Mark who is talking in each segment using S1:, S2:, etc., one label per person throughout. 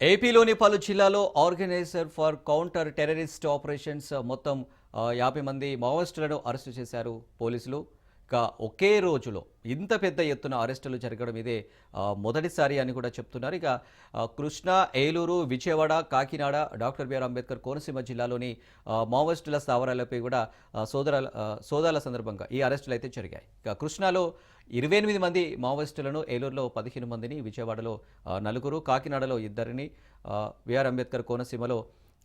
S1: ఏపీలోని పలు జిల్లాలో organiser for counter terrorist operations మొత్తం యాభై మంది మావోయిస్టులను అరెస్టు చేశారు పోలీసులు. ఒకే రోజులో ఇంత పెద్ద ఎత్తున అరెస్టులు జరగడం ఇదే మొదటిసారి అని కూడా చెప్తున్నారు. ఇక Krishna Eluru Vijayawada Kakinada doctor B R Ambedkar Konaseema జిల్లాలోని మావోయిస్టుల స్థావరాలపై కూడా సోదరాల సోదాల సందర్భంగా ఈ అరెస్టులు అయితే జరిగాయి. ఇక కృష్ణాలో ఇరవై ఎనిమిది మంది మావోయిస్టులను ఏలూరులో పదిహేను మందిని విజయవాడలో నలుగురు కాకినాడలో ఇద్దరిని ఆ, బిఆర్ అంబేద్కర్ కోనసీమలో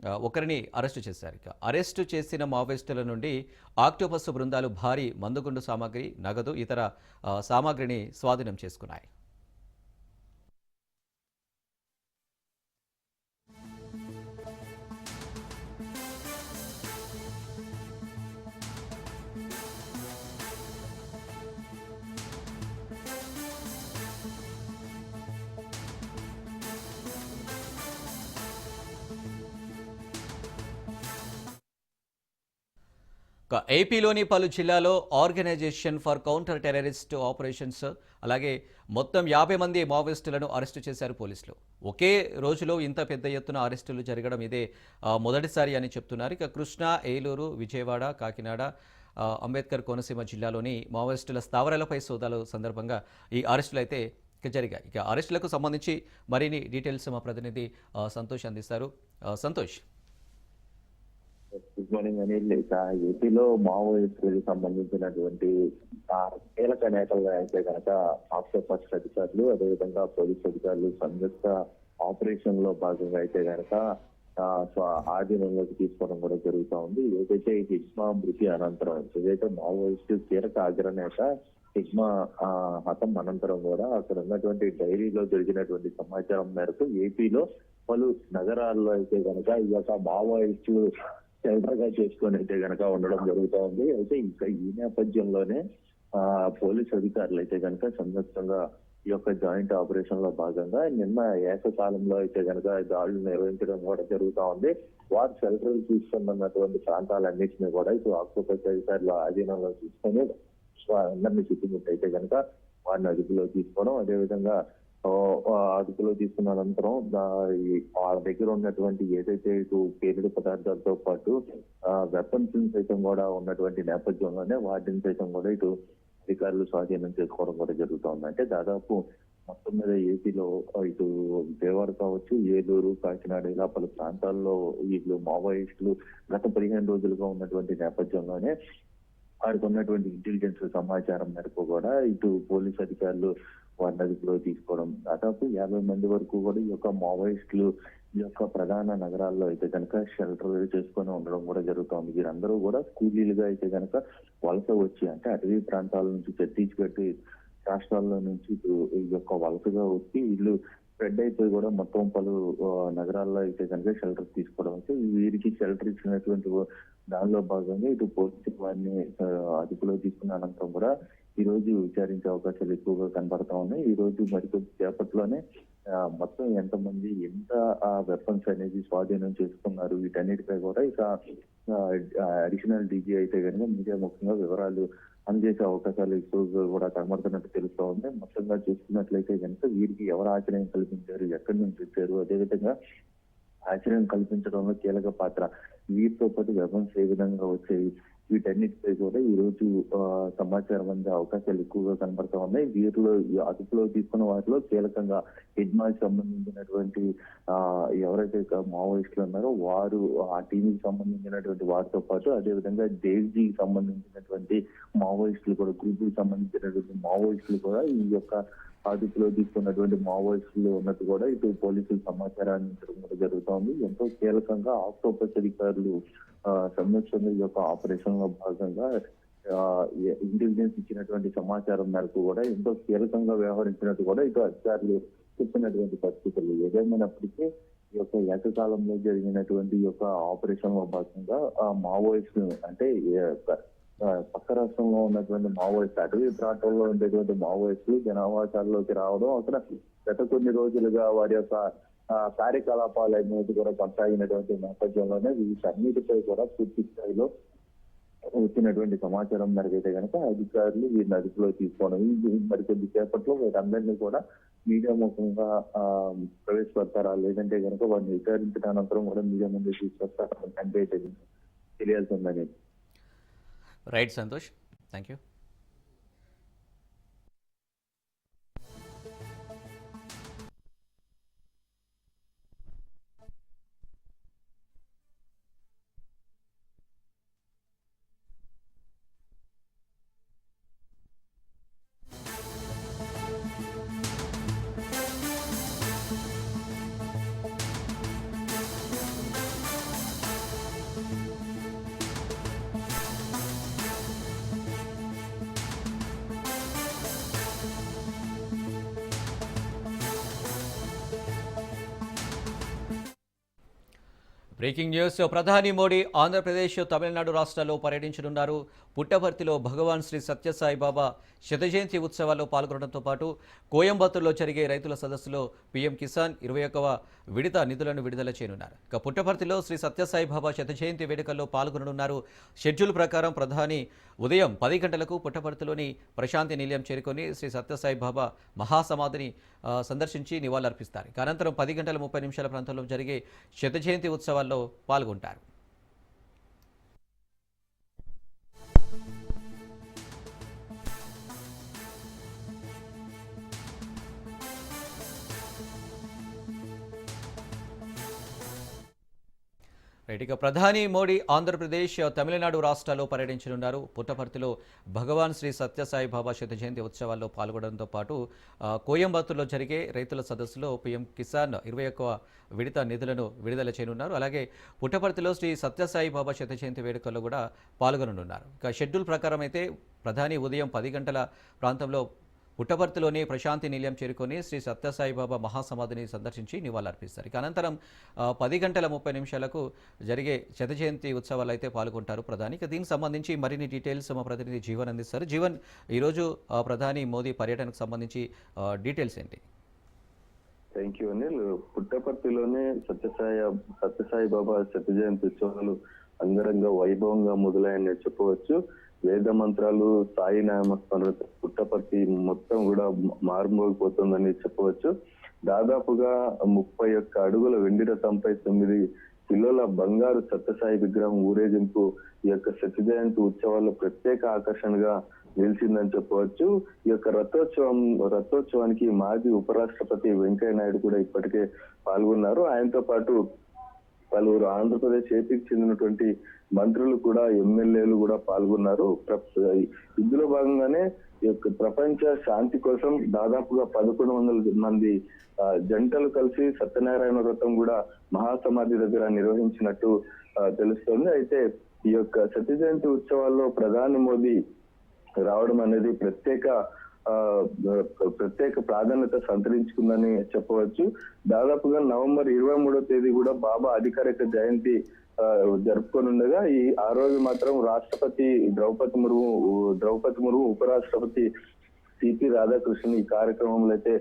S1: ఒకరిని అరెస్టు చేశారు. ఇక అరెస్టు చేసిన మావోయిస్టుల నుండి ఆక్టోపస్ బృందాలు భారీ మందుగుండు సామాగ్రి నగదు ఇతర సామాగ్రిని స్వాధీనం చేసుకున్నాయి. ఏపీలోని పలు జిల్లాలో organisation for counter terrorist operations అలాగే మొత్తం యాభై మంది మావోయిస్టులను అరెస్టు చేశారు పోలీసులు. ఒకే రోజులో ఇంత పెద్ద ఎత్తున అరెస్టులు జరగడం ఇదే మొదటిసారి అని చెప్తున్నారు. ఇక కృష్ణా ఏలూరు విజయవాడ కాకినాడ అంబేద్కర్ కోనసీమ జిల్లాలోని మావోయిస్టుల స్థావరాలపై సోదాలు సందర్భంగా ఈ అరెస్టులు అయితే ఇక జరిగాయి. ఇక అరెస్టులకు సంబంధించి మరిన్ని డీటెయిల్స్ మా ప్రతినిధి సంతోష్ అందిస్తారు. సంతోష్.
S2: మార్నింగ్ అనిల్ లేక ఏపీలో మావోయిస్టులకు సంబంధించినటువంటి కీలక నేతలు అయితే కనుక ఫస్ట్ అధికారులు అదేవిధంగా పోలీస్ అధికారులు సంయుక్త ఆపరేషన్లో భాగంగా అయితే కనుక ఆధీనంలోకి తీసుకోవడం కూడా జరుగుతూ ఉంది. ఏదైతే హిజ్మా మృతి అనంతరం ఏదైతే మావోయిస్టు కీలక అగ్రనేత హిజ్మా హతం అనంతరం కూడా అక్కడ ఉన్నటువంటి డైరీలో జరిగినటువంటి సమాచారం మేరకు ఏపీలో పలు నగరాల్లో అయితే కనుక ఈ యొక్క మావోయిస్టులు షెల్టర్గా చేసుకొని అయితే గనక ఉండడం జరుగుతూ ఉంది అయితే ఇంకా ఈ నేపథ్యంలోనే ఆ పోలీస్ అధికారులు అయితే గనక సంయుక్తంగా ఈ యొక్క జాయింట్ ఆపరేషన్లో భాగంగా నిన్న ఏకకాలంలో అయితే గనక దాడులు నిర్వహించడం కూడా జరుగుతూ ఉంది వారు షెల్టర్ తీసుకున్నటువంటి ప్రాంతాలన్నింటినీ కూడా ఇటు ఆక్టోపై అధికారులు ఆధీనంలో తీసుకొని అందరినీ చుట్టుముట్టయితే గనక వారిని అదుపులో తీసుకోవడం అదేవిధంగా అదుపులో తీసుకున్న అనంతరం వాళ్ళ దగ్గర ఉన్నటువంటి ఏదైతే ఇటు పేలుడు పదార్థాలతో పాటు వెపన్స్ సైతం కూడా ఉన్నటువంటి నేపథ్యంలోనే వాటిని సైతం కూడా ఇటు అధికారులు స్వాధీనం చేసుకోవడం కూడా జరుగుతుంది. అంటే దాదాపు మొత్తం మీద ఏపీలో ఇటు విజయవాడ కావచ్చు ఏలూరు కాకినాడ ఇలా పలు ప్రాంతాల్లో వీళ్ళు మావోయిస్టులు గత పదిహేను రోజులుగా ఉన్నటువంటి నేపథ్యంలోనే వారికి ఉన్నటువంటి ఇంటెలిజెన్స్ సమాచారం మేరకు కూడా ఇటు పోలీస్ అధికారులు వారిని అదుపులో తీసుకోవడం. దాదాపు యాభై మంది వరకు కూడా ఈ యొక్క మావోయిస్టులు ఈ యొక్క ప్రధాన నగరాల్లో అయితే కనుక షెల్టర్ చేసుకొని ఉండడం కూడా జరుగుతోంది. వీరందరూ కూడా కూలీలుగా అయితే కనుక వలస వచ్చి అంటే అటవీ ప్రాంతాల నుంచి ఛత్తీస్గఢ్ రాష్ట్రాల్లో నుంచి ఈ యొక్క వలసగా వచ్చి వీళ్ళు స్ప్రెడ్ అయిపోయి కూడా మొత్తం పలు నగరాల్లో అయితే కనుక షెల్టర్ తీసుకోవడం అయితే వీరికి షెల్టర్ ఇచ్చినటువంటి దానిలో భాగంగా ఇటు పోలీసులు వారిని అదుపులో తీసుకున్న అనంతరం కూడా ఈ రోజు విచారించే అవకాశాలు ఎక్కువగా కనబడతా ఉన్నాయి. ఈ రోజు మరికొద్ది సేపట్లోనే మొత్తం ఎంతమంది ఎంత ఆ వెపన్స్ అనేది స్వాధీనం చేసుకున్నారు వీటన్నిటిపై కూడా ఇక అడిషనల్ డీజీ అయితే కనుక మీడియా ముఖ్యంగా వివరాలు అందజేసే అవకాశాలు ఎక్కువగా కూడా కనబడుతున్నట్టు తెలుస్తూ ఉంది. మొత్తంగా చూసుకున్నట్లయితే కనుక వీరికి ఎవరు ఆశ్రయం కల్పించారు ఎక్కడి నుంచి వచ్చారు అదేవిధంగా ఆశ్రయం కల్పించడంలో కీలక పాత్ర. వీటితో పాటు వెపన్స్ ఏ విధంగా వచ్చాయి వీటన్నిటిపై కూడా ఈ రోజు సమాచారం అందే అవకాశాలు ఎక్కువగా కనబడతా ఉన్నాయి. వీరిలో అదుపులో తీసుకున్న వాటిలో కీలకంగా హిడ్మాకి సంబంధించినటువంటి ఆ ఎవరైతే మావోయిస్టులు ఉన్నారో వారు ఆ టీంకి సంబంధించినటువంటి వారితో పాటు అదే విధంగా దేవ్జీకి సంబంధించినటువంటి మావోయిస్టులు కూడా గ్రూపుకి సంబంధించినటువంటి మావోయిస్టులు కూడా ఈ యొక్క అదుపులో తీసుకున్నటువంటి మావోయిస్టులు ఉన్నట్టు కూడా ఇటు పోలీసులు సమాచారాన్ని ఇవ్వడం కూడా జరుగుతోంది ఎంతో కీలకంగా ఆక్టోపస్ అధికారులు సంరక్షణ ఈ యొక్క ఆపరేషన్లో భాగంగా ఇంటెలిజెన్స్ ఇచ్చినటువంటి సమాచారం మేరకు కూడా ఎంతో కీలకంగా వ్యవహరించినట్టు కూడా ఇటు అధికారులు చెప్పినటువంటి పరిస్థితులు. ఏదేమైనప్పటికీ ఈ యొక్క ఏకకాలంలో జరిగినటువంటి యొక్క ఆపరేషన్లో భాగంగా ఆ అంటే ఏ- పక్క రాష్ట్రంలో ఉన్నటువంటి మావోయిస్ట్ అటవీ ప్రాంతంలో ఉండేటువంటి మావోయిస్టులు జనావాసాల్లోకి రావడం అక్కడ గత కొన్ని రోజులుగా వారి యొక్క కార్యకలాపాలు అనేది కూడా కొనసాగినటువంటి నేపథ్యంలోనే వీటన్నిటిపై కూడా పూర్తి స్థాయిలో వచ్చినటువంటి సమాచారం మేరకు కనుక అధికారులు వీరిని అదుపులో తీసుకోవడం. మరికొద్ది సేపట్లో వీరందరినీ కూడా మీడియా ముఖంగా ప్రవేశపెడతారా? లేదంటే కనుక వారిని విచారించిన అనంతరం కూడా మీడియా ముందు తీసుకొస్తారా? అంటే తెలియాల్సి ఉందని
S1: right Santosh thank breaking news. ప్రధాని మోడీ ఆంధ్రప్రదేశ్ తమిళనాడు రాష్ట్రాల్లో పర్యటించనున్నారు. పుట్టపర్తిలో భగవాన్ శ్రీ సత్యసాయి బాబా ఉత్సవాల్లో పాల్గొనడంతో పాటు కోయంబత్తూరులో జరిగే రైతుల సదస్సులో పీఎం కిసాన్ ఇరవై ఒకవ విడత నిధులను విడుదల చేయనున్నారు. ఇక పుట్టపర్తిలో శ్రీ సత్యసాయిబాబా బాబా వేడుకల్లో పాల్గొననున్నారు. షెడ్యూల్ ప్రకారం ప్రధాని ఉదయం పది గంటలకు పుట్టపర్తిలోని ప్రశాంతి నిలయం చేరుకొని శ్రీ సత్యసాయిబాబా మహాసమాధిని సందర్శించి నివాళులర్పిస్తారు. ఇక అనంతరం పది గంటల ముప్పై నిమిషాల ప్రాంతంలో జరిగే శతజయంతి ఉత్సవాల్లో పాల్గొంటారు. రైట్ ఇక ప్రధాని మోడీ ఆంధ్రప్రదేశ్ తమిళనాడు రాష్ట్రాల్లో పర్యటించనున్నారు. పుట్టపర్తిలో భగవాన్ శ్రీ సత్యసాయి బాబా శత జయంతి ఉత్సవాల్లో పాల్గొనడంతో పాటు కోయంబత్తూరులో జరిగే రైతుల సదస్సులో పీఎం కిసాన్ ఇరవై ఒక్క విడత నిధులను విడుదల చేయనున్నారు. అలాగే పుట్టపర్తిలో శ్రీ సత్యసాయి బాబా శత జయంతి వేడుకల్లో కూడా పాల్గొననున్నారు. ఇక షెడ్యూల్ ప్రకారం అయితే ప్రధాని ఉదయం పది గంటల ప్రాంతంలో పుట్టపర్తిలోని ప్రశాంతి నిలయం చేరుకొని శ్రీ సత్యసాయిబాబా మహాసమాధిని సందర్శించి నివాళులర్పిస్తారు. ఇక అనంతరం పది గంటల ముప్పై నిమిషాలకు జరిగే శత జయంతి ఉత్సవాలు అయితే పాల్గొంటారు ప్రధాని. ఇక దీనికి సంబంధించి మరిన్ని డీటెయిల్స్ మా ప్రతినిధి జీవన్ అందిస్తారు. జీవన్ ఈరోజు ప్రధాని మోదీ పర్యటనకు సంబంధించి డీటెయిల్స్ ఏంటి?
S3: Thank you Anil. పుట్టపర్తిలోనే Sathya Sai Sathya Sai Baba శత జయంతి ఉత్సవాలు అంగరంగ వైభవంగా మొదలైన చెప్పవచ్చు. వేద మంత్రాలు సాయి నామస్మరణ పుట్టపర్తి మొత్తం కూడా మారుమోగిపోతుందని చెప్పవచ్చు. దాదాపుగా ముప్పై ఒక్క అడుగుల వెండి రథంపై తొమ్మిది కిలోల బంగారు సత్యసాయి విగ్రహం ఊరేగింపు ఈ యొక్క సత్య జయంతి ఉత్సవాల్లో ప్రత్యేక ఆకర్షణగా నిలిచిందని చెప్పవచ్చు. ఈ యొక్క రథోత్సవం రథోత్సవానికి మాజీ ఉపరాష్ట్రపతి వెంకయ్య నాయుడు కూడా ఇప్పటికే పాల్గొన్నారు. ఆయనతో పాటు పలువురు ఆంధ్రప్రదేశ్ ఏపీకి చెందినటువంటి మంత్రులు కూడా ఎమ్మెల్యేలు కూడా పాల్గొన్నారు. ఇందులో భాగంగానే ఈ యొక్క ప్రపంచ శాంతి కోసం దాదాపుగా పదకొండు వందల మంది జంటలు కలిసి సత్యనారాయణ వ్రతం కూడా మహాసమాధి దగ్గర నిర్వహించినట్టు తెలుస్తోంది. అయితే ఈ యొక్క సత్య జయంతి ఉత్సవాల్లో ప్రధాని మోదీ రావడం అనేది ప్రత్యేక ప్రత్యేక ప్రాధాన్యత సంతరించుకుందని చెప్పవచ్చు. దాదాపుగా నవంబర్ ఇరవై మూడో తేదీ కూడా బాబా అధికారిక జయంతి జరుపుకోనుండగా ఈ ఆ రోజు మాత్రం రాష్ట్రపతి ద్రౌపది ముర్ము ద్రౌపది ముర్ము ఉపరాష్ట్రపతి సిపి రాధాకృష్ణన్ ఈ కార్యక్రమంలో అయితే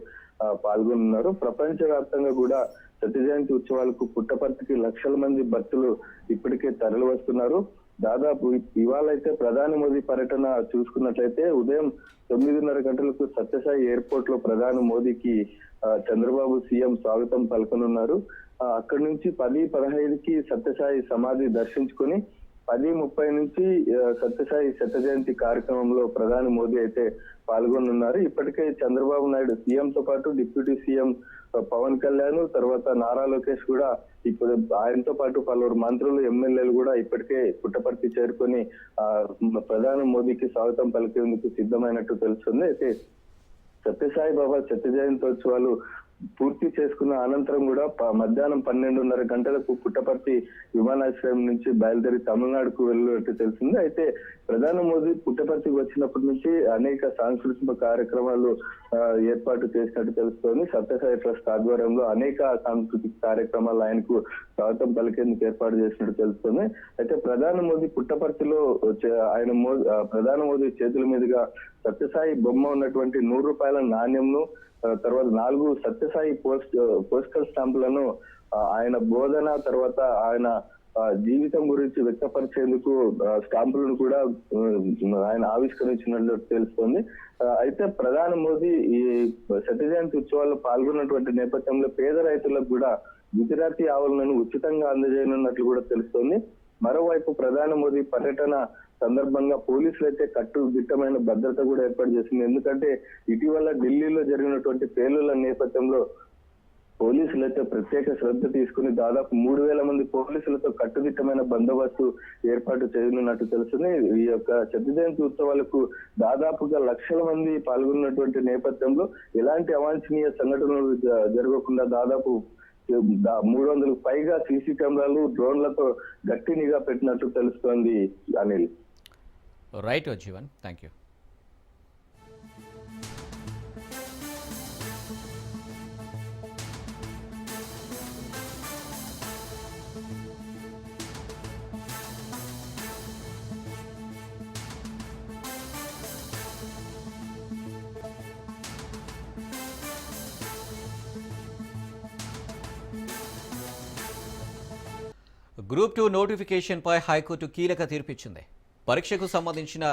S3: పాల్గొన్నారు పాల్గొనున్నారు. ప్రపంచ వ్యాప్తంగా కూడా సత్య జయంతి ఉత్సవాలకు పుట్టపర్తికి లక్షల మంది భక్తులు ఇప్పటికే తరలి వస్తున్నారు. దాదాపు ఇవాళ అయితే ప్రధాని మోదీ పర్యటన చూసుకున్నట్లయితే ఉదయం తొమ్మిదిన్నర గంటలకు సత్యసాయి ఎయిర్పోర్ట్లో ప్రధాని మోదీకి చంద్రబాబు సీఎం స్వాగతం పలకనున్నారు. అక్కడి నుంచి పది పదహైదుకి సత్యసాయి సమాధి దర్శించుకొని పది ముప్పై నుంచి సత్యసాయి శత జయంతి కార్యక్రమంలో ప్రధాని మోదీ అయితే పాల్గొనున్నారు. ఇప్పటికే చంద్రబాబు నాయుడు సీఎం తో పాటు డిప్యూటీ సీఎం పవన్ కళ్యాణ్ తర్వాత నారా లోకేష్ కూడా ఇప్పుడు ఆయనతో పాటు పలువురు మంత్రులు ఎమ్మెల్యేలు కూడా ఇప్పటికే పుట్టపర్తి చేరుకొని ఆ ప్రధాని మోదీకి స్వాగతం పలికేందుకు సిద్ధమైనట్టు తెలుస్తుంది. అయితే సత్యసాయి బాబా సత్య జయంతోత్సవాలు పూర్తి చేసుకున్న అనంతరం కూడా ప- మధ్యాహ్నం పన్నెండున్నర గంటలకు పుట్టపర్తి విమానాశ్రయం నుంచి బయలుదేరి తమిళనాడుకు వెళ్ళినట్టు తెలిసింది. అయితే ప్రధాని మోదీ పుట్టపర్తికి వచ్చినప్పటి నుంచి అనేక సాంస్కృతిక కార్యక్రమాలు ఏర్పాటు చేసినట్టు తెలుస్తోంది. సత్యసాయి ట్రస్ట్ ఆధ్వర్యంలో అనేక సాంస్కృతిక కార్యక్రమాలు ఆయనకు స్వాగతం పలికేందుకు ఏర్పాటు చేసినట్టు తెలుస్తోంది. అయితే ప్రధాని మోదీ పుట్టపర్తిలో ఆయన మో ప్రధాని మోదీ చేతుల మీదుగా సత్యసాయి బొమ్మ ఉన్నటువంటి నూరు రూపాయల నాణ్యంను తర్వాత నాలుగు సత్యసాయి పోస్ట్ పోస్టల్ స్టాంపులను ఆయన బోధన తర్వాత ఆయన జీవితం గురించి వ్యక్తపరిచేందుకు స్టాంపులను కూడా ఆయన ఆవిష్కరించినట్లు తెలుస్తోంది. అయితే ప్రధాని మోదీ ఈ సత్య జయంతి ఉత్సవాల్లో పాల్గొన్నటువంటి నేపథ్యంలో పేద రైతులకు కూడా గుజరాతీ ఆవులను ఉచితంగా అందజేయనున్నట్లు కూడా తెలుస్తోంది. మరోవైపు ప్రధాని మోదీ పర్యటన సందర్భంగా పోలీసులు అయితే కట్టుదిట్టమైన భద్రత కూడా ఏర్పాటు చేసింది. ఎందుకంటే ఇటీవల ఢిల్లీలో జరిగినటువంటి పేలుల నేపథ్యంలో పోలీసులతో ప్రత్యేక శ్రద్ధ తీసుకుని దాదాపు మూడు వేల మంది పోలీసులతో కట్టుదిట్టమైన బందోబస్తు ఏర్పాటు చేయనున్నట్టు తెలుస్తుంది. ఈ యొక్క శత జయంతి ఉత్సవాలకు దాదాపుగా లక్షల మంది పాల్గొన్నటువంటి నేపథ్యంలో ఎలాంటి అవాంఛనీయ సంఘటనలు జ- జరగకుండా దాదాపు మూడు వందలకు పైగా సీసీ కెమెరాలు డ్రోన్లతో గట్టి నిఘా పెట్టినట్టు తెలుస్తోంది Anil.
S1: Right Jeevan thank you group two నోటిఫికేషన్పై high court కీలక తీర్పిచ్చింది. పరీక్షకు సంబంధించిన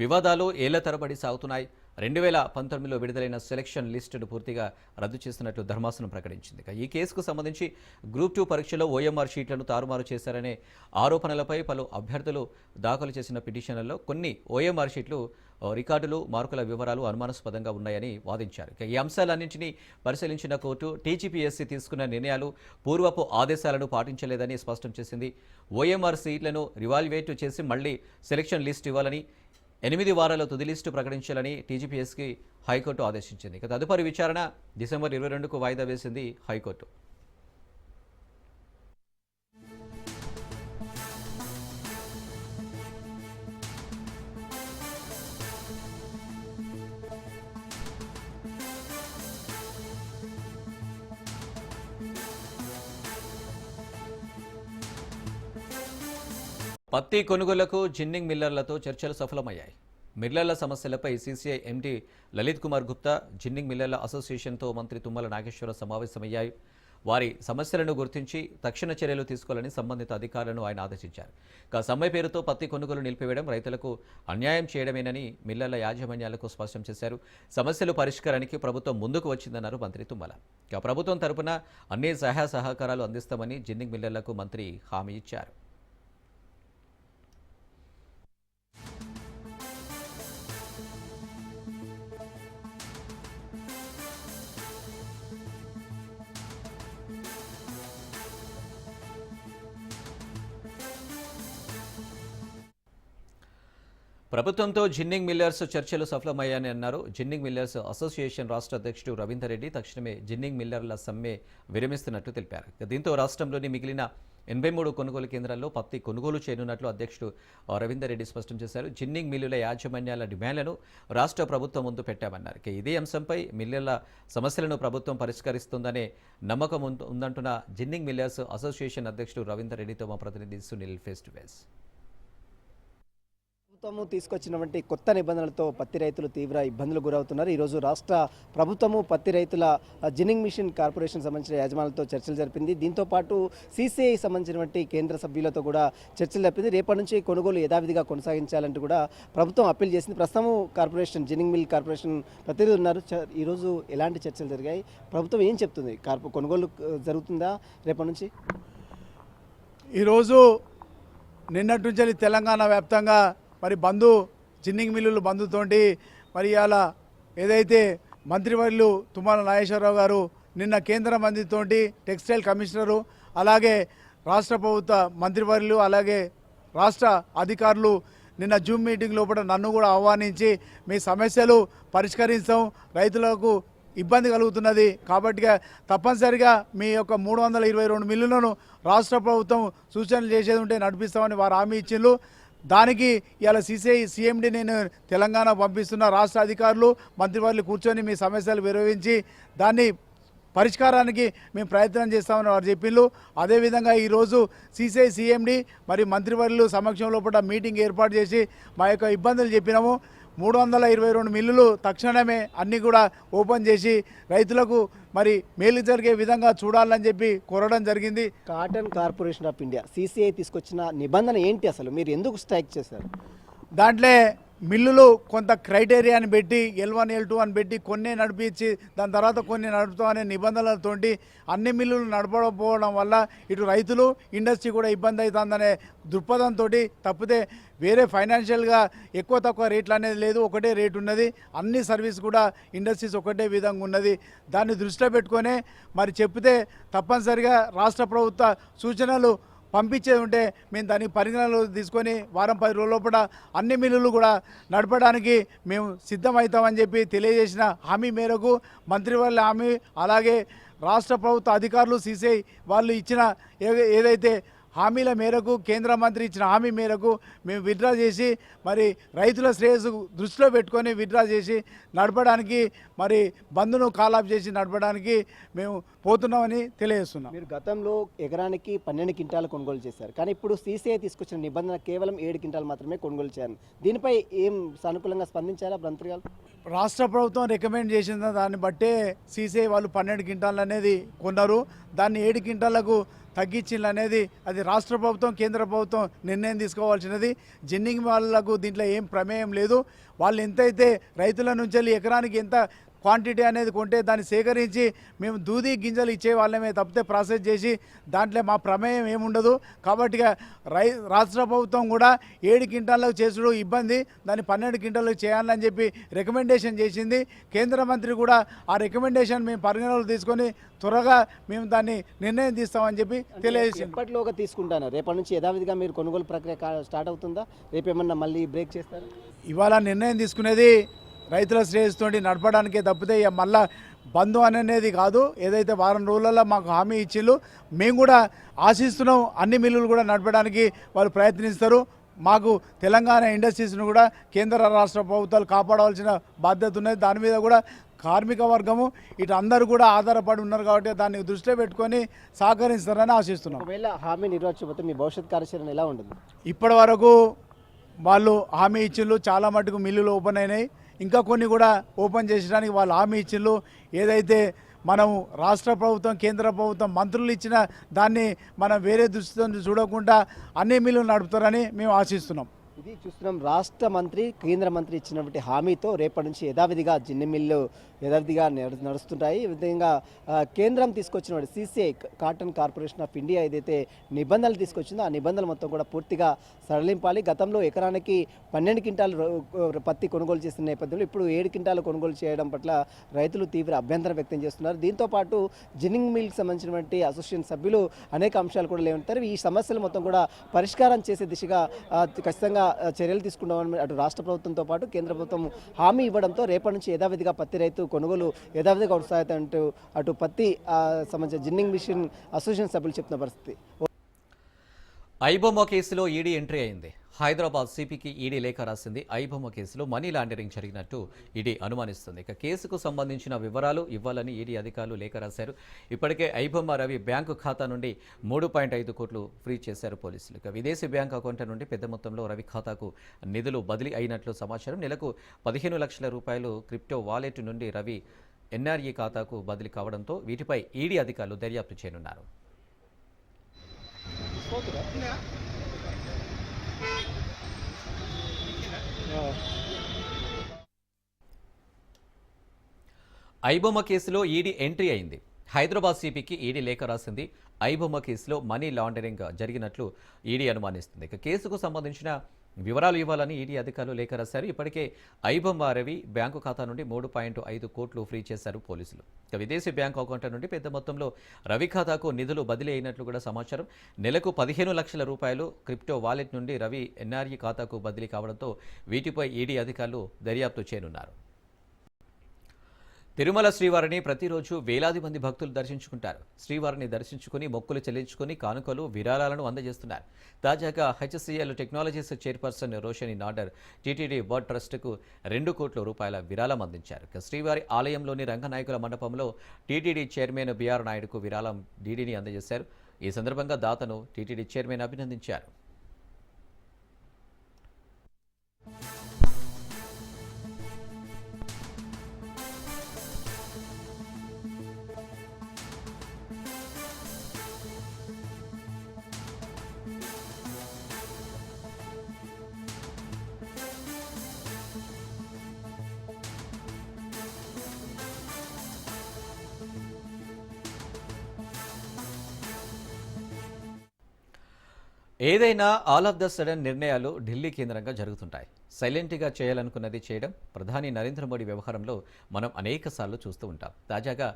S1: వివాదాలు ఏళ్ళ తరబడి సాగుతున్నాయి. రెండు వేల పంతొమ్మిదిలో విడుదలైన సెలక్షన్ లిస్టును పూర్తిగా రద్దు చేస్తున్నట్లు ధర్మాసనం ప్రకటించింది. ఈ కేసుకు సంబంధించి గ్రూప్ టూ పరీక్షలో ఓఎంఆర్ షీట్లను తారుమారు చేశారనే ఆరోపణలపై పలు అభ్యర్థులు దాఖలు చేసిన పిటిషన్లలో కొన్ని ఓఎంఆర్ షీట్లు రికార్డులు మార్కుల వివరాలు అనుమానాస్పదంగా ఉన్నాయని వాదించారు. ఈ అంశాలన్నింటినీ పరిశీలించిన కోర్టు టీజీపీఎస్సీ తీసుకున్న నిర్ణయాలు పూర్వపు ఆదేశాలను పాటించలేదని స్పష్టం చేసింది. ఓఎంఆర్ సీట్లను రివాల్యువేట్ చేసి మళ్ళీ సెలక్షన్ లిస్ట్ ఇవ్వాలని ఎనిమిది వారాల తుది లిస్టు ప్రకటించాలని టీజీపీఎస్కి హైకోర్టు ఆదేశించింది. ఇక తదుపరి విచారణ డిసెంబర్ ఇరవై రెండుకు వాయిదా వేసింది హైకోర్టు. పత్తి కొనుగోలకు జిన్నింగ్ మిల్లర్లతో చర్చలు సఫలమయ్యాయి. మిల్లర్ల సమస్యలపై CCI MD Lalit Kumar Gupta ginning మిల్లర్ల అసోసియేషన్తో మంత్రి తుమ్మల నాగేశ్వర సమావేశమయ్యాయి. వారి సమస్యలను గుర్తించి తక్షణ చర్యలు తీసుకోవాలని సంబంధిత అధికారులను ఆయన ఆదేశించారు. ఇక సమ్మె పేరుతో పత్తి కొనుగోలు నిలిపివేయడం రైతులకు అన్యాయం చేయడమేనని మిల్లర్ల యాజమాన్యాలకు స్పష్టం చేశారు. సమస్యలు పరిష్కారానికి ప్రభుత్వం ముందుకు వచ్చిందన్నారు మంత్రి తుమ్మల. ఇక ప్రభుత్వం తరపున అన్ని సహాయ సహకారాలు అందిస్తామని జిన్నింగ్ మిల్లర్లకు మంత్రి హామీ ఇచ్చారు. ప్రభుత్వంతో జిన్నింగ్ మిల్లర్స్ చర్చలు సఫలమయ్యాయని అన్నారు. జిన్నింగ్ మిల్లర్స్ అసోసియేషన్ రాష్ట్ర అధ్యక్షుడు రవీందర్ రెడ్డి తక్షణమే జిన్నింగ్ మిల్లర్ల సమ్మె విరమిస్తున్నట్లు తెలిపారు. దీంతో రాష్ట్రంలోని మిగిలిన ఎనభై మూడు కొనుగోలు కేంద్రాల్లో పత్తి కొనుగోలు చేయనున్నట్లు అధ్యక్షుడు రవీందర్ రెడ్డి స్పష్టం చేశారు. జిన్నింగ్ మిల్లుల యాజమాన్యాల డిమాండ్లను రాష్ట్ర ప్రభుత్వం ముందు పెట్టామన్నారు. ఇదే అంశంపై మిల్లర్ల సమస్యలను ప్రభుత్వం పరిష్కరిస్తుందనే నమ్మకం ఉందంటున్న జిన్నింగ్ మిల్లర్స్ అసోసియేషన్ అధ్యక్షుడు రవీందర్ రెడ్డితో మా ప్రతినిధి సునీల్ ఫేస్ టు ఫేస్.
S4: ప్రభుత్వము తీసుకొచ్చినటువంటి కొత్త నిబంధనలతో పత్తి రైతులు తీవ్ర ఇబ్బందులు గురవుతున్నారు. ఈరోజు రాష్ట్ర ప్రభుత్వము పత్తి రైతుల జిన్నింగ్ మిషన్ కార్పొరేషన్ సంబంధించిన యజమానులతో చర్చలు జరిపింది. దీంతో పాటు సీసీఐ సంబంధించినటువంటి కేంద్ర సభ్యులతో కూడా చర్చలు జరిపింది. రేపటి నుంచి కొనుగోలు యథావిధిగా కొనసాగించాలంటూ కూడా ప్రభుత్వం అప్పీల్ చేసింది. ప్రస్తుతం కార్పొరేషన్ జిన్నింగ్ మిల్ కార్పొరేషన్ ప్రతినిధులు ఉన్నారు. ఈరోజు ఎలాంటి చర్చలు జరిగాయి? ప్రభుత్వం ఏం చెప్తుంది? కార్పొ కొనుగోలు జరుగుతుందా రేపటి నుంచి?
S5: ఈరోజు నిన్నటి నుంచి తెలంగాణ వ్యాప్తంగా మరి బంధు జిన్నింగ్ మిల్లులు బంధుతోటి మరి ఇవాళ ఏదైతే మంత్రివర్యులు తుమ్మల నాగేశ్వరరావు గారు నిన్న కేంద్ర మంత్రితోటి టెక్స్టైల్ కమిషనరు అలాగే రాష్ట్ర ప్రభుత్వ మంత్రివర్యులు అలాగే రాష్ట్ర అధికారులు నిన్న జూమ్ మీటింగ్ లోపల నన్ను కూడా ఆహ్వానించి మీ సమస్యలు పరిష్కరిస్తాం రైతులకు ఇబ్బంది కలుగుతున్నది. కాబట్టి తప్పనిసరిగా మీ యొక్క మూడు వందల ఇరవై రెండు మిల్లులను రాష్ట్ర ప్రభుత్వం సూచనలు చేసేది ఉంటే నడిపిస్తామని వారు హామీ ఇచ్చిండ్రు. దానికి ఇలా సీసీఐ సీఎండి నేను తెలంగాణ పంపిస్తున్న రాష్ట్ర అధికారులు మంత్రివర్యులు కూర్చొని మీ సమస్యలు విరవించి దాన్ని పరిష్కారానికి మేము ప్రయత్నం చేస్తామని వారు చెప్పిండ్రు అదేవిధంగా ఈరోజు సీసీఐ సీఎండి మరియు మంత్రివర్యులు సమక్షంలో పూట మీటింగ్ ఏర్పాటు చేసి మా యొక్క ఇబ్బందులు చెప్పినాము. మూడు వందల ఇరవై రెండు మిల్లులు తక్షణమే అన్నీ కూడా ఓపెన్ చేసి రైతులకు మరి మేలు జరిగే విధంగా చూడాలని చెప్పి కోరడం జరిగింది.
S4: Cotton corporation of India CCI తీసుకొచ్చిన నిబంధన ఏంటి అసలు? మీరు ఎందుకు స్ట్రైక్ చేశారు?
S5: దాంట్లో మిల్లులు కొంత క్రైటీరియాని పెట్టి ఎల్ వన్ ఎల్ టూ అని పెట్టి కొన్ని నడిపించి దాని తర్వాత కొన్ని నడుపుతాం అనే నిబంధనలతోటి అన్ని మిల్లులు నడపకపోవడం వల్ల ఇటు రైతులు ఇండస్ట్రీ కూడా ఇబ్బంది అవుతుందనే దృక్పథంతో తప్పితే వేరే ఫైనాన్షియల్గా ఎక్కువ తక్కువ రేట్లు అనేది లేదు ఒకటే రేటు ఉన్నది. అన్ని సర్వీస్ కూడా ఇండస్ట్రీస్ ఒకటే విధంగా ఉన్నది. దాన్ని దృష్టిలో పెట్టుకొనే మరి చెప్తే తప్పనిసరిగా రాష్ట్ర ప్రభుత్వ సూచనలు పంపించేది ఉంటే మేము దాన్ని పరిగణనలో తీసుకొని వారం పది రోజుల లోపల అన్ని మిల్లులు కూడా నడపడానికి మేము సిద్ధమవుతామని చెప్పి తెలియజేసిన హామీ మేరకు మంత్రివర్ల హామీ అలాగే రాష్ట్ర ప్రభుత్వ అధికారులు సీసీఐ వాళ్ళు ఇచ్చిన ఏ- ఏదైతే హామీల మేరకు కేంద్ర మంత్రి ఇచ్చిన హామీ మేరకు మేము విత్డ్రా చేసి మరి రైతుల శ్రేయస్సు దృష్టిలో పెట్టుకొని విత్డ్రా చేసి నడపడానికి మరి బంద్ను కాలాప్ చేసి నడపడానికి మేము పోతున్నామని తెలియజేస్తున్నాం.
S4: మీరు గతంలో ఎకరానికి పన్నెండు క్వింటాలు కొనుగోలు చేశారు. కానీ ఇప్పుడు సీసీఐ తీసుకొచ్చిన నిబంధన కేవలం ఏడు క్వింటాలు మాత్రమే కొనుగోలు చేయాలి. దీనిపై ఏం సానుకూలంగా స్పందించారా మంత్రి గారు
S5: రాష్ట్ర ప్రభుత్వం రికమెండ్ చేసిన దాన్ని బట్టే సీసీఐ వాళ్ళు పన్నెండు క్వింటాలు అనేది కొన్నారు. దాన్ని ఏడు క్వింటాలకు తగ్గించింది అనేది అది రాష్ట్ర ప్రభుత్వం కేంద్ర ప్రభుత్వం నిర్ణయం తీసుకోవాల్సినది. జిన్నింగ్ వాళ్ళకు దీంట్లో ఏం ప్రమేయం లేదు. వాళ్ళు ఎంతైతే రైతుల నుంచి వెళ్ళి ఎకరానికి ఎంత క్వాంటిటీ అనేది కొంటే దాన్ని సేకరించి మేము దూది గింజలు ఇచ్చే వాళ్ళమే తప్పితే ప్రాసెస్ చేసి దాంట్లో మా ప్రమేయం ఏముండదు. కాబట్టి రై రాష్ట్ర ప్రభుత్వం కూడా ఏడు క్వింటాలకు చేసుడు ఇబ్బంది. దాన్ని పన్నెండు క్వింటాలకు చేయాలని చెప్పి రికమెండేషన్ చేసింది. కేంద్ర మంత్రి కూడా ఆ రికమెండేషన్ మేము పరిగణనలో తీసుకొని త్వరగా మేము దాన్ని నిర్ణయం తీస్తామని చెప్పి తెలియజేసింది.
S4: ఎప్పటిలోగా తీసుకుంటాను? రేపటి నుంచి యథావిధిగా మీరు కొనుగోలు ప్రక్రియ స్టార్ట్ అవుతుందా? రేపేమన్నా మళ్ళీ బ్రేక్ చేస్తారా?
S5: ఇవాళ నిర్ణయం తీసుకునేది రైతుల శ్రేయస్సుతోటి నడపడానికే తప్పితే ఇక మళ్ళా బంధు అనేది కాదు. ఏదైతే వారం రోజులలో మాకు హామీ ఇచ్చిళ్ళు మేము కూడా ఆశిస్తున్నాం అన్ని మిల్లులు కూడా నడపడానికి వాళ్ళు ప్రయత్నిస్తారు. మాకు తెలంగాణ ఇండస్ట్రీస్ను కూడా కేంద్ర రాష్ట్ర ప్రభుత్వాలు కాపాడవలసిన బాధ్యత ఉన్నది. దాని మీద కూడా కార్మిక వర్గము ఇటు అందరూ కూడా ఆధారపడి ఉన్నారు కాబట్టి దాన్ని దృష్టిలో పెట్టుకొని సహకరిస్తారని ఆశిస్తున్నాం.
S4: ఒకవేళ హామీ నిర్వహించకపోతే మీ భవిష్యత్ కార్యాచరణ ఎలా ఉంటుంది?
S5: ఇప్పటి వరకు వాళ్ళు హామీ ఇచ్చిళ్ళు చాలా మటుకు మిల్లులు ఓపెన్ అయినాయి. ఇంకా కొన్ని కూడా ఓపెన్ చేసడానికి వాళ్ళు హామీ ఇచ్చిళ్ళు ఏదైతే మనం రాష్ట్ర ప్రభుత్వం కేంద్ర ప్రభుత్వం మంత్రులు ఇచ్చిన దాన్ని మనం వేరే దృష్టితో చూడకుండా అన్ని మిల్లులు నడుపుతారని మేము ఆశిస్తున్నాం.
S4: ఇది చూస్తున్నాం. రాష్ట్ర మంత్రి కేంద్ర మంత్రి ఇచ్చినటువంటి హామీతో రేపటి నుంచి యథావిధిగా జిన్ని మిల్లు యథావిధిగా నడుస్తుంటాయి. ఈ విధంగా కేంద్రం తీసుకొచ్చిన CCI cotton corporation of India ఏదైతే నిబంధనలు తీసుకొచ్చిందో ఆ నిబంధనలు మొత్తం కూడా పూర్తిగా సడలింపాలి. గతంలో ఎకరానికి పన్నెండు క్వింటాలు పత్తి కొనుగోలు చేసిన నేపథ్యంలో ఇప్పుడు ఏడు క్వింటాలు కొనుగోలు చేయడం పట్ల రైతులు తీవ్ర అభ్యంతరం వ్యక్తం చేస్తున్నారు. దీంతో పాటు జిన్నింగ్ మిల్కి సంబంధించినటువంటి అసోసియేషన్ సభ్యులు అనేక అంశాలు కూడా లేవంటారు ఈ సమస్యలు మొత్తం కూడా పరిష్కారం చేసే దిశగా ఖచ్చితంగా చర్యలు తీసుకుంటామని అటు రాష్ట్ర ప్రభుత్వంతో పాటు కేంద్ర ప్రభుత్వం హామీ ఇవ్వడంతో రేపటి నుంచి యథావిధిగా పత్తి రైతు కొనుగోలు యథావిధిగా కొనసాగుతాయంటూ అటు పత్తి సంబంధించిన జిన్నింగ్ మిషన్ అసోసియేషన్ సభ్యులు చెప్తున్న పరిస్థితి.
S1: ఐబొమ్మ కేసులో ఈడీ ఎంట్రీ అయింది. హైదరాబాద్ సిపికి ఈడీ లేఖ రాసింది. ఐబొమ్మ కేసులో మనీ లాండరింగ్ జరిగినట్టు ఈడీ అనుమానిస్తుంది. ఇక కేసుకు సంబంధించిన వివరాలు ఇవ్వాలని ఈడీ అధికారులు లేఖ రాశారు. ఇప్పటికే ఐబొమ్మ రవి బ్యాంకు ఖాతా నుండి మూడు పాయింట్ ఐదు కోట్లు ఫ్రీ చేశారు పోలీసులు. ఇక విదేశీ బ్యాంక్ అకౌంట్ నుండి పెద్ద మొత్తంలో రవి ఖాతాకు నిధులు బదిలీ అయినట్లు సమాచారం. నెలకు పదిహేను లక్షల రూపాయలు క్రిప్టో వాలెట్ నుండి రవి ఎన్ఆర్ఈ ఖాతాకు బదిలీ కావడంతో వీటిపై ఈడీ అధికారులు దర్యాప్తు చేయనున్నారు. ఐబొమ్మ కేసులో ఈడీ ఎంట్రీ అయింది. హైదరాబాద్ సిపికి ఈడీ లేఖ రాసింది. ఐబొమ్మ కేసులో మనీ లాండరింగ్ జరిగినట్లు ఈడీ అనుమానిస్తుంది. ఇక కేసుకు సంబంధించిన వివరాలు ఇవ్వాలని ఈడీ అధికారులు లేఖ రాశారు. ఇప్పటికే ఐబొమ్మ రవి బ్యాంకు ఖాతా నుండి మూడు పాయింట్ ఐదు కోట్లు ఫ్రీ చేశారు పోలీసులు. ఇక విదేశీ బ్యాంకు అకౌంట్ నుండి పెద్ద మొత్తంలో రవి ఖాతాకు నిధులు బదిలీ అయినట్లు కూడా సమాచారం. నెలకు పదిహేను లక్షల రూపాయలు క్రిప్టో వాలెట్ నుండి రవి ఎన్ఆర్ఈ ఖాతాకు బదిలీ కావడంతో వీటిపై ఈడీ అధికారులు దర్యాప్తు చేయనున్నారు. తిరుమల శ్రీవారిని ప్రతిరోజు వేలాది మంది భక్తులు దర్శించుకుంటారు. శ్రీవారిని దర్శించుకుని మొక్కులు చెల్లించుకుని కానుకలు విరాళాలను అందజేస్తున్నారు. తాజాగా HCL technologies chairperson Roshni Nadar TTD word ట్రస్ట్కు రెండు కోట్ల రూపాయల విరాళం అందించారు. శ్రీవారి ఆలయంలోని రంగనాయకుల మండపంలో టీటీడీ చైర్మన్ బీఆర్ నాయుడుకు విరాళం డీడీని అందజేశారు. ఈ సందర్భంగా దాతను టీటీడీ చైర్మన్ అభినందించారు. ఏదైనా ఆల్ ఆఫ్ ద సడన్ నిర్ణయాలు ఢిల్లీ కేంద్రంగా జరుగుతుంటాయి. సైలెంట్గా చేయాలనుకున్నది చేయడం ప్రధాని నరేంద్ర మోడీ వ్యవహారంలో మనం అనేకసార్లు చూస్తూ ఉంటాం. తాజాగా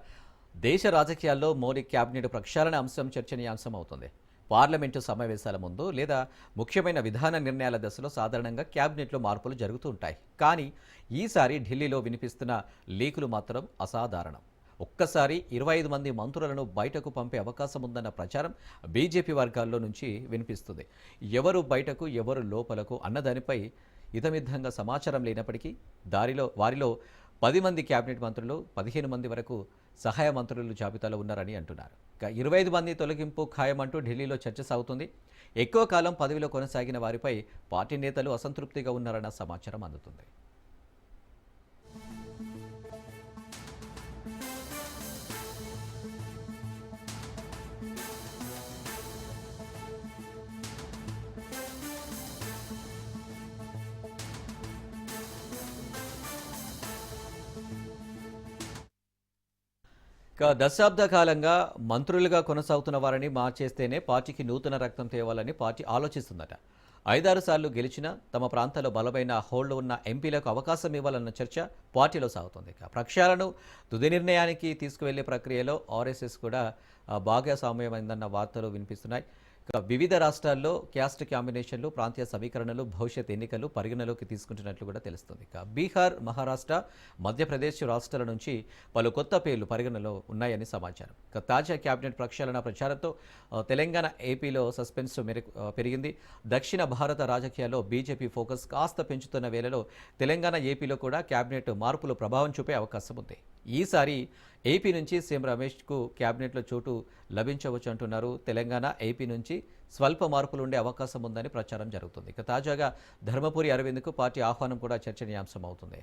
S1: దేశ రాజకీయాల్లో మోడీ క్యాబినెట్ ప్రక్షాళన అంశం చర్చనీయాంశం అవుతుంది పార్లమెంటు సమావేశాల ముందు లేదా ముఖ్యమైన విధాన నిర్ణయాల దశలో సాధారణంగా క్యాబినెట్లో మార్పులు జరుగుతూ ఉంటాయి. కానీ ఈసారి ఢిల్లీలో వినిపిస్తున్న లీకులు మాత్రం అసాధారణం. ఒక్కసారి ఇరవై ఐదు మంది మంత్రులను బయటకు పంపే అవకాశం ఉందన్న ప్రచారం బీజేపీ వర్గాల్లో నుంచి వినిపిస్తుంది. ఎవరు బయటకు ఎవరు లోపలకు అన్నదానిపై ఇతమిద్ధంగా సమాచారం లేనప్పటికీ దారిలో వారిలో పది మంది కేబినెట్ మంత్రులు పదిహేను మంది వరకు సహాయ మంత్రులు జాబితాలో ఉన్నారని అంటున్నారు. ఇక ఇరవై ఐదు మంది తొలగింపు ఖాయమంటూ ఢిల్లీలో చర్చ సాగుతుంది. ఎక్కువ కాలం పదవిలో కొనసాగిన వారిపై పార్టీ నేతలు అసంతృప్తిగా ఉన్నారన్న సమాచారం అందుతుంది. దశాబ్ద కాలంగా మంత్రులుగా కొనసాగుతున్న వారిని మార్చేస్తేనే పార్టీకి నూతన రక్తం తేవాలని పార్టీ ఆలోచిస్తుందట. ఐదారు సార్లు గెలిచినా తమ ప్రాంతాల్లో బలమైన హోల్డ్ ఉన్న ఎంపీలకు అవకాశం ఇవ్వాలన్న చర్చ పార్టీలో సాగుతుంది. ఇక ప్రక్షాళను తుది నిర్ణయానికి తీసుకువెళ్ళే ప్రక్రియలో ఆర్ఎస్ఎస్ కూడా భాగస్వామ్యమైందన్న వార్తలు వినిపిస్తున్నాయి. వివిధ రాష్ట్రాల్లో క్యాస్ట్ కాంబినేషన్లు ప్రాంతీయ సమీకరణలు భవిష్యత్ ఎన్నికలు పరిగణలోకి తీసుకుంటున్నట్లు కూడా తెలుస్తుంది. బీహార్ మహారాష్ట్ర మధ్యప్రదేశ్ రాష్ట్రాల నుంచి పలు కొత్త పేర్లు పరిగణలో ఉన్నాయని సమాచారం. ఇక తాజా కేబినెట్ ప్రక్షాళన ప్రచారంతో తెలంగాణ ఏపీలో సస్పెన్స్ పెరిగింది. దక్షిణ భారత రాజకీయాల్లో బీజేపీ ఫోకస్ కాస్త పెంచుతున్న వేళలో తెలంగాణ ఏపీలో కూడా కేబినెట్ మార్పులు ప్రభావం చూపే అవకాశం ఉంది. ఈసారి ఏపీ నుంచి సీఎం రమేష్కు క్యాబినెట్లో చోటు లభించవచ్చు అంటున్నారు. తెలంగాణ ఏపీ నుంచి స్వల్ప మార్పులు ఉండే అవకాశం ఉందని ప్రచారం జరుగుతుంది. ఇక తాజాగా ధర్మపురి అరవింద్కు పార్టీ ఆహ్వానం కూడా చర్చనీయాంశం అవుతుంది.